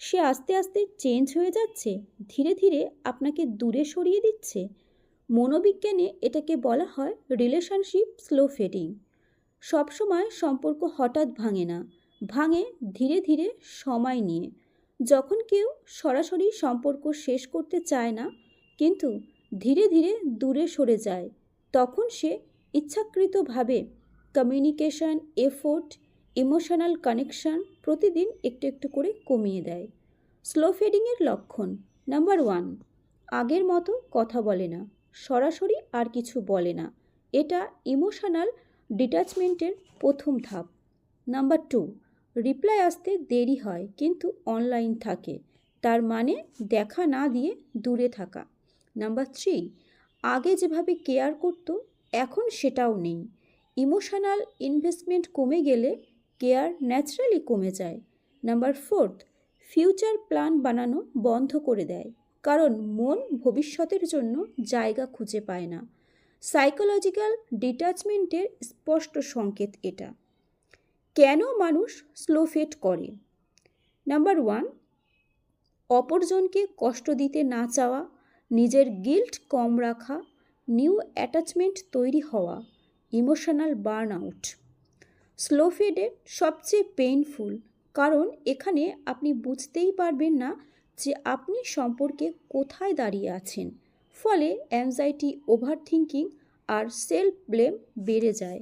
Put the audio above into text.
সে আস্তে আস্তে চেঞ্জ হয়ে যাচ্ছে, ধীরে ধীরে আপনাকে দূরে সরিয়ে দিচ্ছে। মনোবিজ্ঞানে এটাকে বলা হয় রিলেশনশিপ স্লো ফেডিং সবসময় সম্পর্ক হঠাৎ ভাঙে না, ভাঙে ধীরে ধীরে সময় নিয়ে। যখন কেউ সরাসরি সম্পর্ক শেষ করতে চায় না, কিন্তু ধীরে ধীরে দূরে সরে যায়, তখন সে ইচ্ছাকৃতভাবে কমিউনিকেশন এফোর্ট ইমোশনাল কানেকশন প্রতিদিন একটু একটু করে কমিয়ে দেয়। স্লো ফেডিংয়ের লক্ষণ। নাম্বার ওয়ান আগের মতো কথা বলে না। সরাসরি আর কিছু বলে না। এটা ইমোশনাল ডিট্যাচমেন্টের প্রথম ধাপ। নাম্বার টু রিপ্লাই আসতে দেরি হয়, কিন্তু অনলাইন থাকে। তার মানে দেখা না দিয়ে দূরে থাকা। নাম্বার থ্রি আগে যেভাবে কেয়ার করতো, এখন সেটাও নেই। ইমোশনাল ইনভেস্টমেন্ট কমে গেলে কেয়ার ন্যাচারালি কমে যায়। নাম্বার ফোর্থ ফিউচার প্ল্যান বানানো বন্ধ করে দেয়। কারণ মন ভবিষ্যতের জন্য জায়গা খুঁজে পায় না। সাইকোলজিক্যাল ডিট্যাচমেন্টের স্পষ্ট সংকেত এটা। কেন মানুষ স্লো ফেট করে? নাম্বার ওয়ান অপরজনকে কষ্ট দিতে না চাওয়া, নিজের গিল্ট কম রাখা নিউ অ্যাটাচমেন্ট তৈরি হওয়া ইমোশনাল বার্ন আউট স্লো ফেডের সবচেয়ে পেইনফুল কারণ এখানে আপনি বুঝতেই পারবেন না যে আপনি সম্পর্কে কোথায় দাঁড়িয়ে আছেন। ফলে অ্যাংজাইটি ওভার থিঙ্কিং আর সেলফ ব্লেম বেড়ে যায়।